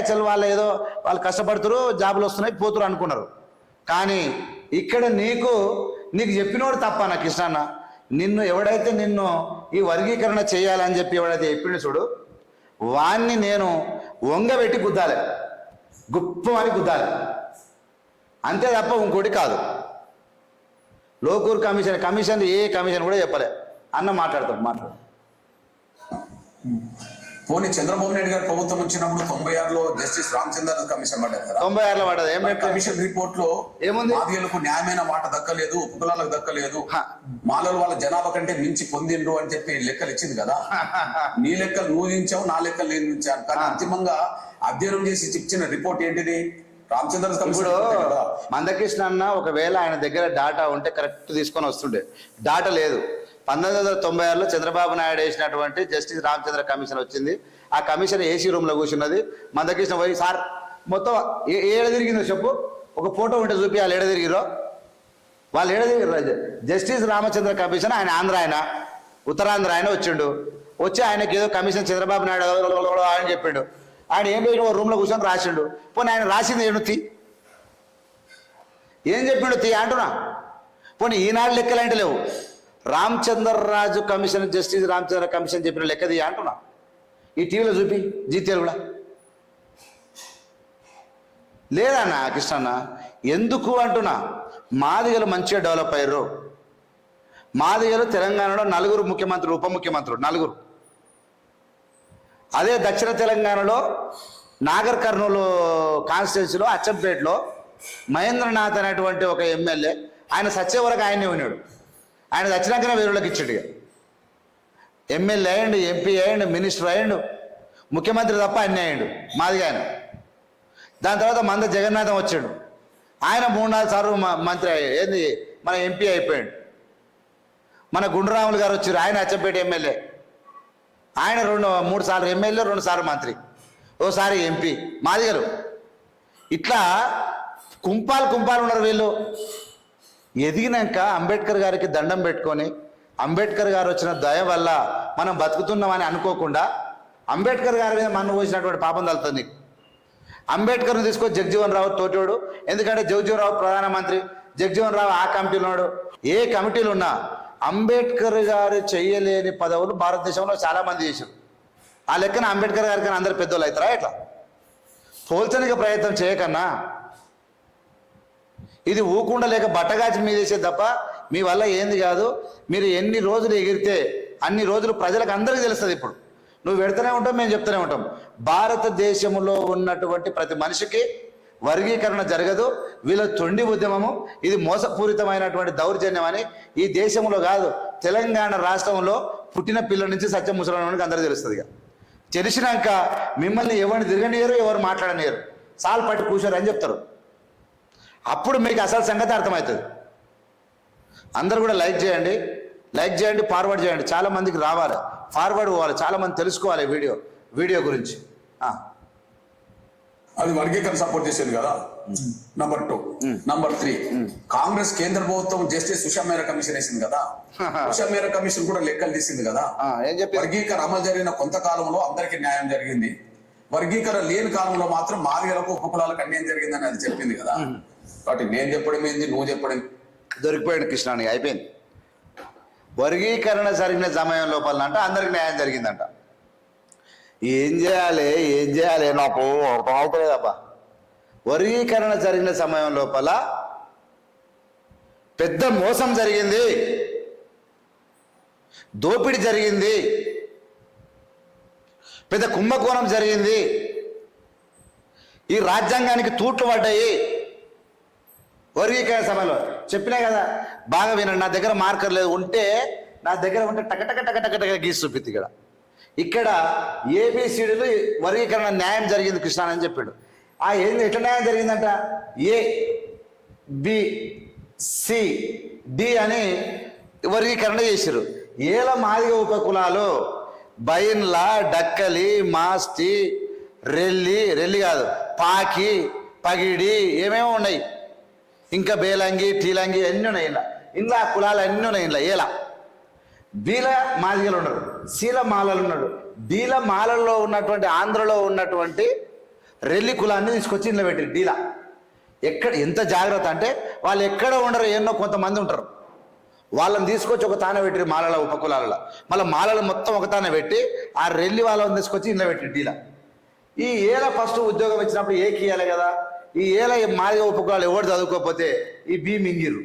చల్ వాళ్ళు ఏదో వాళ్ళు కష్టపడుతురు జాబులు వస్తున్నాయి పోతురు అనుకున్నారు. కానీ ఇక్కడ నీకు నీకు చెప్పినోడు తప్ప నా కృష్ణన్న. నిన్ను ఎవడైతే నిన్ను ఈ వర్గీకరణ చేయాలని చెప్పి ఎవడైతే చెప్పిన చూడు వాణ్ణి నేను వంగబెట్టి గుద్దాలి. గుప్పమని గుద్దాలి. అంతే తప్ప ఇంకోటి కాదు. లోకూర్ కమిషన్ కమిషన్ ఏ కమిషన్ కూడా చెప్పలే. అన్న మాట్లాడతాడు మాట్లాడు. పోనీ చంద్రబాబు నాయుడు గారు ప్రభుత్వం వచ్చినప్పుడు తొంభై ఆరులో జస్టిస్ రామచంద్ర కమిషన్ పడ్డది కదా? తొంభై ఆరులో పడ్డది. ఏం కమిషన్ రిపోర్ట్లో ఏముంది? న్యాయమైన మాట దక్కలేదు ఉపకులాలకు దక్కలేదు. మాలలు వాళ్ళ జనాభా కంటే మించి పొందిండ్రు అని చెప్పి లెక్కలు ఇచ్చింది కదా? నీ లెక్కలు నువ్వు దించావు నా లెక్కలు నేను దించాను కానీ. అంతిమంగా అధ్యయనం చేసి ఇచ్చిన రిపోర్ట్ ఏంటిది? రామచంద్ర ఇప్పుడు మందకృష్ణ అన్న ఒకవేళ ఆయన దగ్గర డాటా ఉంటే కరెక్ట్ తీసుకొని వస్తుండే. డాటా లేదు. పంతొమ్మిది వందల తొంభై ఆరులో చంద్రబాబు నాయుడు వేసినటువంటి జస్టిస్ రామచంద్ర కమిషన్ వచ్చింది. ఆ కమిషన్ ఏసీ రూమ్లో కూర్చున్నది. మందకృష్ణ పోయి సార్ మొత్తం ఏ ఏడ తిరిగిందో చెప్పు. ఒక ఫోటో ఉంటే చూపి వాళ్ళు ఏడ తిరిగిరో వాళ్ళు ఏడ జస్టిస్ రామచంద్ర కమిషన్ ఆయన ఆంధ్ర ఆయన ఉత్తరాంధ్ర ఆయన వచ్చిండు. వచ్చి ఆయనకి ఏదో కమిషన్ చంద్రబాబు నాయుడు అని చెప్పిండు. ఆయన ఏం పోయిన రూమ్లో కూర్చొని రాసిండు. పోనీ ఆయన రాసింది ఏడు తీ? ఏం చెప్పిండు తీ? అంటున్నా. పోనీ ఈనాడు లెక్కలంటే లేవు. Ramachandraraju commission justice Ramachandra commission చెప్పిన లెక్కది అంటున్నా. ఈ టీవీలో చూపి జీతేలు కూడా లేదన్నా కృష్ణన్న ఎందుకు అంటున్నా? మాదిగలు మంచిగా డెవలప్ అయ్యారు మాదిగలు తెలంగాణలో నలుగురు ముఖ్యమంత్రులు ఉప ముఖ్యమంత్రులు నలుగురు. అదే దక్షిణ తెలంగాణలో నాగర్ కర్నూలు కాన్స్టిట్యున్సీలో అచ్చంపేటలో మహేంద్రనాథ్ అనేటువంటి ఒక ఎమ్మెల్యే ఆయన సచ్చే వరకు ఆయనే ఉన్నాడు. ఆయన చచ్చినాకనే వేరులకు ఇచ్చాడు ఇక. ఎమ్మెల్యే అయ్యండు ఎంపీ అయ్యండు మినిస్టర్ అయ్యండు ముఖ్యమంత్రి తప్ప అన్నీ అయ్యండు. మాదిగా ఆయన. దాని తర్వాత మంద జగన్నాథం వచ్చాడు. ఆయన మూడు నాలుగు సార్లు మంత్రి అయ్యాడు ఏంది? మన ఎంపీ అయిపోయాడు. మన గుండ్రాములు గారు వచ్చారు. ఆయన అచ్చంపేట ఎమ్మెల్యే. ఆయన రెండు మూడు సార్లు ఎమ్మెల్యే రెండు సార్లు మంత్రి. ఓసారి ఎంపీ. మాదిగలు ఇట్లా కుంపాలు కుంపాలు ఉన్నారు వీళ్ళు. ఎదిగినాక అంబేద్కర్ గారికి దండం పెట్టుకొని అంబేద్కర్ గారు వచ్చిన దయ వల్ల మనం బతుకుతున్నామని అనుకోకుండా అంబేద్కర్ గారి మీద మనం పోసినటువంటి పాపం తలుతుంది. నీకు అంబేద్కర్ని తీసుకొని జగజీవన్ రావు తోటోడు. ఎందుకంటే జగజీవన్ రావు ప్రధానమంత్రి. జగజీవన్ రావు ఆ కమిటీలో ఉన్నాడు ఏ కమిటీలు ఉన్నా అంబేద్కర్ గారు చేయలేని పదవులు భారతదేశంలో చాలామంది చేశారు. ఆ లెక్కన అంబేద్కర్ గారికి అందరు పెద్దోళ్ళు అవుతారా ఎట్లా? పోల్చడానికి ప్రయత్నం చేయకన్నా ఇది ఊకుండా లేక బట్టగాచి మీదేసే తప్ప మీ వల్ల ఏంది కాదు. మీరు ఎన్ని రోజులు ఎగిరితే అన్ని రోజులు ప్రజలకు అందరికీ తెలుస్తుంది ఇప్పుడు. నువ్వు పెడుతూనే ఉంటావు మేము చెప్తూనే ఉంటాం. భారతదేశంలో ఉన్నటువంటి ప్రతి మనిషికి వర్గీకరణ జరగదు. వీళ్ళ తొండి ఉద్యమము ఇది మోసపూరితమైనటువంటి దౌర్జన్యం అని ఈ దేశంలో కాదు తెలంగాణ రాష్ట్రంలో పుట్టిన పిల్లల నుంచి సత్యం ముసలానికి అందరూ తెలుస్తుంది ఇక. తెలిసినాక మిమ్మల్ని ఎవరిని తిరగనియరు ఎవరు మాట్లాడనియరు సాల్ పట్టి కూర్చోరు అని చెప్తారు. అప్పుడు మీకు అసలు సంగతి అర్థమవుతుంది. అందరు కూడా లైక్ చేయండి. లైక్ చేయండి ఫార్వర్డ్ చేయండి. చాలా మందికి రావాలి. ఫార్వర్డ్ పోవాలి. చాలా మంది తెలుసుకోవాలి వీడియో వీడియో గురించి. అది వర్గీకరణ సపోర్ట్ చేసేది కదా? Number two number three Congress కేంద్ర ప్రభుత్వం జస్టిస్ ఉషా మేరా కమిషన్ వేసింది కదా? ఉషా మేరా కమిషన్ కూడా లెక్కలు తీసింది కదా? వర్గీకరణ అమలు జరిగిన కొంతకాలంలో అందరికీ న్యాయం జరిగింది. వర్గీకరణ లేని కాలంలో మాత్రం మాదిగలకు ఉపకులాలకు అన్యాయం జరిగిందని అది చెప్పింది కదా? కాబట్టి నేను చెప్పడం ఏంది నువ్వు చెప్పడం దొరికిపోయాడు కృష్ణానికి అయిపోయింది. వర్గీకరణ జరిగిన సమయం లోపల అంటే అందరికి న్యాయం జరిగిందంట. ఏం చేయాలి ఏం చేయాలి? నాకు అర్థమవుతలేదబ్బా వర్గీకరణ జరిగిన సమయం లోపల పెద్ద మోసం జరిగింది. దోపిడీ జరిగింది. పెద్ద కుంభకోణం జరిగింది. ఈ రాజ్యాంగానికి తూట్లు పడ్డాయి. వర్గీకరణ సమయంలో చెప్పినా కదా బాగా వినండి నా దగ్గర మార్కర్ లేదు ఉంటే నా దగ్గర ఉంటే టకటక టకటక టక గీసి చూపిద్ది ఇక్కడ. ఇక్కడ ఏబిసిడీలు వర్గీకరణ న్యాయం జరిగింది కృష్ణ అని చెప్పాడు. ఆ ఏంది ఎట్లా న్యాయం జరిగిందంట? ఏ బి సి డి అని వర్గీకరణ చేశారు. ఏల మాదిగ ఉపకులాలు బైన్ల డక్కలి మాస్టి రెల్లి రెల్లి కాదు పాకి పగిడి ఏమేమో ఉన్నాయి? ఇంకా బేలాంగి టీలాంగి అన్నీ ఉన్నాయి ఇలా ఇందులో కులాలు అన్నీ ఉన్నాయి ఇలా ఏలా? బీల మాదిగలు ఉన్నారు శీల మాలలు ఉన్నాడు బీల మాలల్లో ఉన్నటువంటి ఆంధ్రలో ఉన్నటువంటి రెల్లి కులాన్ని తీసుకొచ్చి ఇంట్లో పెట్టి డీల ఎక్కడ ఎంత జాగ్రత్త అంటే వాళ్ళు ఎక్కడ ఉండరు ఎన్నో కొంతమంది ఉంటారు. వాళ్ళని తీసుకొచ్చి ఒక తాన పెట్టి మాలల ఉపకులాలలో మళ్ళీ మాలలు మొత్తం ఒక తాన పెట్టి ఆ రెల్లి వాళ్ళని తీసుకొచ్చి ఇంట్లో పెట్టి డీల ఈ ఏల ఫస్ట్ ఉద్యోగం ఇచ్చినప్పుడు ఏ ఇయ్యాలి కదా? ఈ ఏల మాదిగ ఉపకులాలు ఎవరు చదువుకోకపోతే ఈ బి మింగిరు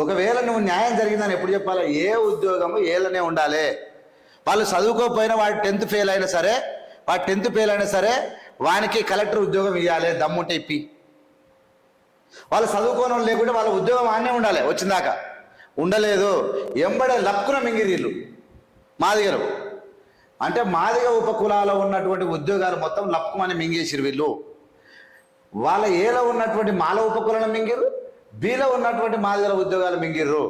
ఒకవేళ నువ్వు న్యాయం జరిగిందని ఎప్పుడు చెప్పాలి? ఏ ఉద్యోగము ఏలనే ఉండాలి. వాళ్ళు చదువుకోకపోయినా వాడు టెన్త్ ఫెయిల్ అయినా సరే వాడు టెన్త్ ఫెయిల్ అయినా సరే వానికి కలెక్టర్ ఉద్యోగం ఇవ్వాలి దమ్ముంటే ఇప్పి వాళ్ళు చదువుకోని వాళ్ళు లేకుంటే వాళ్ళ ఉద్యోగం ఆనే ఉండాలి వచ్చిందాక. ఉండలేదు. ఎంబడే లక్కున మింగిరీళ్ళు మాదిగలు. అంటే మాదిగ ఉపకులాలో ఉన్నటువంటి ఉద్యోగాలు మొత్తం లక్కుమని మింగేసిరు వీళ్ళు. వాళ్ళ ఏలో ఉన్నటువంటి మాల ఉపకులను మింగిరు బీలో ఉన్నటువంటి మాదిగల ఉద్యోగాలు మింగిర్రు.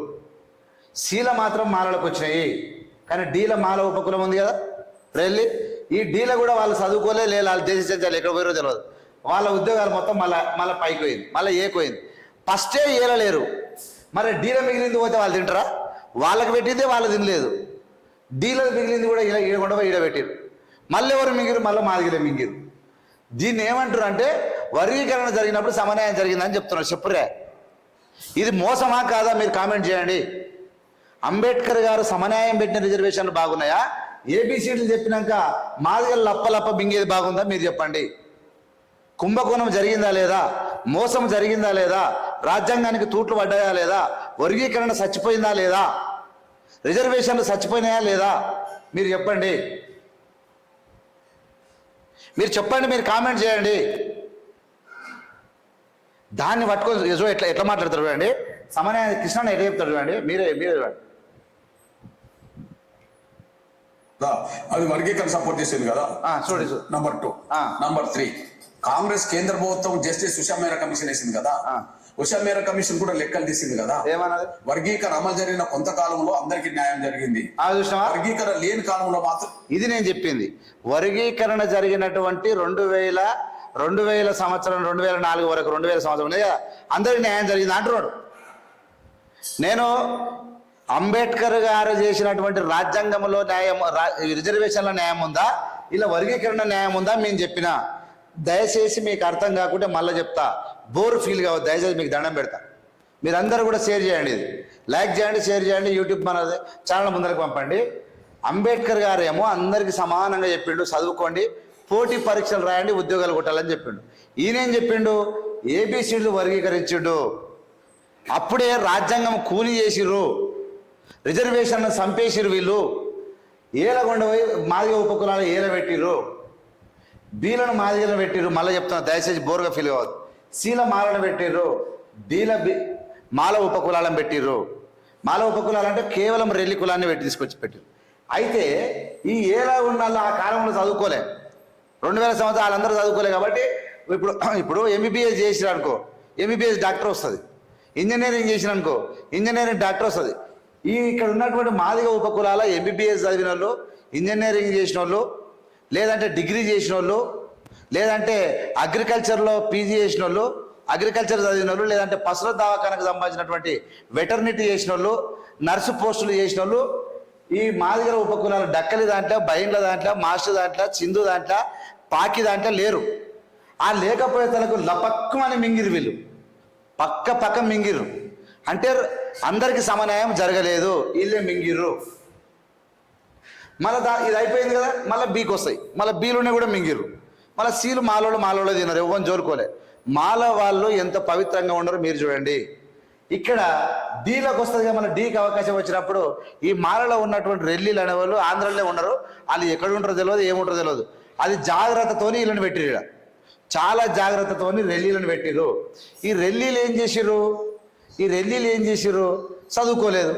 సీల మాత్రం మాలలకు వచ్చినాయి. కానీ డీల మాల ఉపకులం ఉంది కదా? రెల్లి ఈ డీల కూడా వాళ్ళు చదువుకోలే లేదు వాళ్ళు దేశ సంచాలు ఎక్కడ పోయారో తెలియదు వాళ్ళ ఉద్యోగాలు మొత్తం మళ్ళీ మళ్ళీ పైకి పోయింది మళ్ళీ ఏకోయింది ఫస్టే ఏలలేరు మరి డీల మిగిలింది పోతే వాళ్ళు తింటారా? వాళ్ళకి పెట్టిందే వాళ్ళు తినలేదు. డీలర్ మిగిలింది కూడా ఇలా ఈడకుండా పోయి ఈడ పెట్టారు మళ్ళీ ఎవరు మింగిరు మళ్ళీ మాదిగలే మింగిరు దీన్ని ఏమంటారు అంటే వర్గీకరణ జరిగినప్పుడు సమన్వయం జరిగిందని చెప్తున్నారు. చెప్పురే ఇది మోసమా కాదా మీరు కామెంట్ చేయండి. అంబేద్కర్ గారు సమన్యాయం పెట్టిన రిజర్వేషన్లు బాగున్నాయా? ఏబిసిడీలు చెప్పినాక మాదిగలు లప్ప లప్ప మింగేది బాగుందా మీరు చెప్పండి. కుంభకోణం జరిగిందా లేదా? మోసం జరిగిందా లేదా? రాజ్యాంగానికి తూట్లు పడ్డాయా లేదా? వర్గీకరణ చచ్చిపోయిందా లేదా? రిజర్వేషన్లు చచ్చిపోయినాయా లేదా? మీరు చెప్పండి. మీరు చెప్పండి మీరు కామెంట్ చేయండి. దాన్ని పట్టుకొని యజో ఎట్లా ఎట్లా మాట్లాడతారు చూడండి. సమన్వయ కృష్ణ ఎట్లా చెప్తారు చూడండి. మీరే మీరే చూడండి. అది వర్గీకరణ సపోర్ట్ చేసింది కదా? ఆ, చూడు చూడు. Number two. Number three Congress కేంద్ర ప్రభుత్వం జస్టిస్ ఉషా మేరా కమిషన్ వేసింది కదా. ఉషా మేరా కమిషన్ కూడా లెక్కలు తీసింది కదా? ఏమన్నది? వర్గీకరణ అమలు జరిగిన కొంతకాలంలో అందరికీ న్యాయం జరిగింది. వర్గీకరణ లేని కాలంలో మాత్రం ఇది నేను చెప్పింది. వర్గీకరణ జరిగినటువంటి రెండు వేల రెండు వేల సంవత్సరం రెండు వేల నాలుగు వరకు రెండు వేల సంవత్సరం ఉంది కదా. అందరికి న్యాయం జరిగింది అంటున్నాడు. నేను అంబేద్కర్ గారు చేసినటువంటి రాజ్యాంగంలో న్యాయం రా- రిజర్వేషన్ల న్యాయం ఉందా? ఇలా వర్గీకరణ న్యాయం ఉందా మేము చెప్పిన? దయచేసి మీకు అర్థం కాకుంటే మళ్ళీ చెప్తా. బోర్ ఫీల్ కావద్దు దయచేసి మీకు దండం పెడతా. మీరందరూ కూడా షేర్ చేయండి ఇది. లైక్ చేయండి షేర్ చేయండి యూట్యూబ్ మన ఛానల్ ముందరకు పంపండి. అంబేద్కర్ గారు ఏమో సమానంగా చెప్పిండు చదువుకోండి. పోటీ పరీక్షలు రాయండి ఉద్యోగాలు కొట్టాలని చెప్పిండు. ఈయనేం చెప్పిండు? ఏబిసిడ్లు వర్గీకరించిండు. అప్పుడే రాజ్యాంగం కూలి చేసిర్రు. రిజర్వేషన్ను చంపేసిరు వీళ్ళు. ఏలగొండ పోయి మాదిగ ఉపకులాలు ఏల పెట్టిర్రు బీలను మాదిగలను పెట్టిర్రు. మళ్ళీ చెప్తున్నా దయచేసి బోర్గా ఫీల్ కావద్దు. సీల మాలను పెట్టిర్రు. డీల బి మాల ఉపకులాలను పెట్టిర్రు. మాల ఉపకులాలు అంటే కేవలం రెల్లి కులాన్ని పెట్టి తీసుకొచ్చి పెట్టిర్రు. అయితే ఈ ఏలా ఉన్న ఆ కాలంలో చదువుకోలే. రెండు వేల సంవత్సరాలు అందరూ చదువుకోలే కాబట్టి ఇప్పుడు ఇప్పుడు ఎంబీబీఎస్ చేసినారు అనుకో ఎంబీబీఎస్ డాక్టర్ వస్తుంది. ఇంజనీరింగ్ చేసిన అనుకో ఇంజనీరింగ్ డాక్టర్ వస్తుంది. ఈ ఇక్కడ ఉన్నటువంటి మాదిగ ఉపకులాల ఎంబీబీఎస్ చదివిన వాళ్ళు ఇంజనీరింగ్ చేసిన వాళ్ళు లేదంటే డిగ్రీ చేసిన వాళ్ళు లేదంటే అగ్రికల్చర్లో పీజీ చేసిన వాళ్ళు అగ్రికల్చర్ చదివిన వాళ్ళు లేదంటే పసుల దవాఖానకు సంబంధించినటువంటి వెటర్నిటీ చేసిన వాళ్ళు నర్సు పోస్టులు చేసిన వాళ్ళు ఈ మాదిగల ఉపకులాలు డక్కలి దాంట్లో బయండ్ల దాంట్లో మాస్టర్ దాంట్లో చిందు దాంట్లో పాకి దాంట్లో లేరు. ఆ లేకపోయే తలకు లపక్కమని మింగిరు వీళ్ళు. పక్క పక్క మింగిరు. అంటే అందరికి సమన్వయం జరగలేదు వీళ్ళే మింగిర్రు. మళ్ళీ దా ఇది అయిపోయింది కదా మళ్ళీ బీకి వస్తాయి. మళ్ళీ బీలోనే కూడా మింగిర్రు. మళ్ళీ సీలు మాలోళ్ళు మాలోళ్ళు తినరు ఎవరు జోరుకోలే. మాల వాళ్ళు ఎంత పవిత్రంగా ఉండరో మీరు చూడండి. ఇక్కడ డీలోకి వస్తుంది మన మళ్ళీ డీకి అవకాశం వచ్చినప్పుడు ఈ మాలలో ఉన్నటువంటి రెల్లీలు అనేవాళ్ళు ఆంధ్రలో ఉన్నారు. వాళ్ళు ఎక్కడ ఉంటారో తెలియదు ఏముంటారో తెలియదు అది జాగ్రత్తతోని వీళ్ళని పెట్టిరు ఈడ. చాలా జాగ్రత్తతోని రెల్లీలను పెట్టిరు ఈ రెల్లీలు ఏం చేసిర్రు? ఈ రెల్లీలు ఏం చేసిర్రు? చదువుకోలేదు.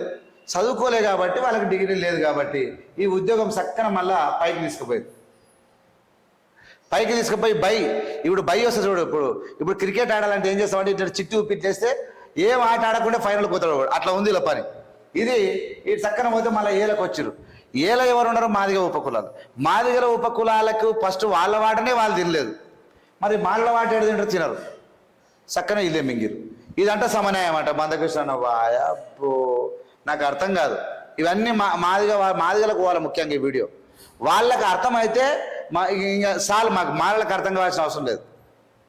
చదువుకోలే కాబట్టి వాళ్ళకి డిగ్రీ లేదు కాబట్టి ఈ ఉద్యోగం చక్కన మళ్ళా పైకి తీసుకుపోయింది. పైకి తీసుకుపోయి బై ఇప్పుడు బై వస్తుంది చూడు ఇప్పుడు ఇప్పుడు క్రికెట్ ఆడాలంటే ఏం చేస్తామంటే ఇట్లా చిట్టు ఉప్పిట్లేస్తే ఏం ఆట ఆడకుండా ఫైనల్ పోతాడు అట్లా ఉంది ఇలా పని. ఇది ఈ చక్కన పోతే మళ్ళీ ఏలకు వచ్చిరు ఏల ఎవరు ఉన్నారు మాదిగ ఉపకులాలు మాదిగల ఉపకులాలకు ఫస్ట్ వాళ్ళ వాటనే వాళ్ళు తినలేదు. మరి మాళ్ళ వాట ఏడు తింటారు? తినరు. చక్కన ఇదే మింగిరు ఇదంట సమన్యాయం అంట. మందకృష్ణ వాయబ్బో నాకు అర్థం కాదు. ఇవన్నీ మా మాదిగ మాదిగలకు వాళ్ళ ముఖ్యంగా ఈ వీడియో. వాళ్ళకి అర్థమైతే మా ఇంకా చాలు మాకు మాలలకు అర్థం కావాల్సిన అవసరం లేదు.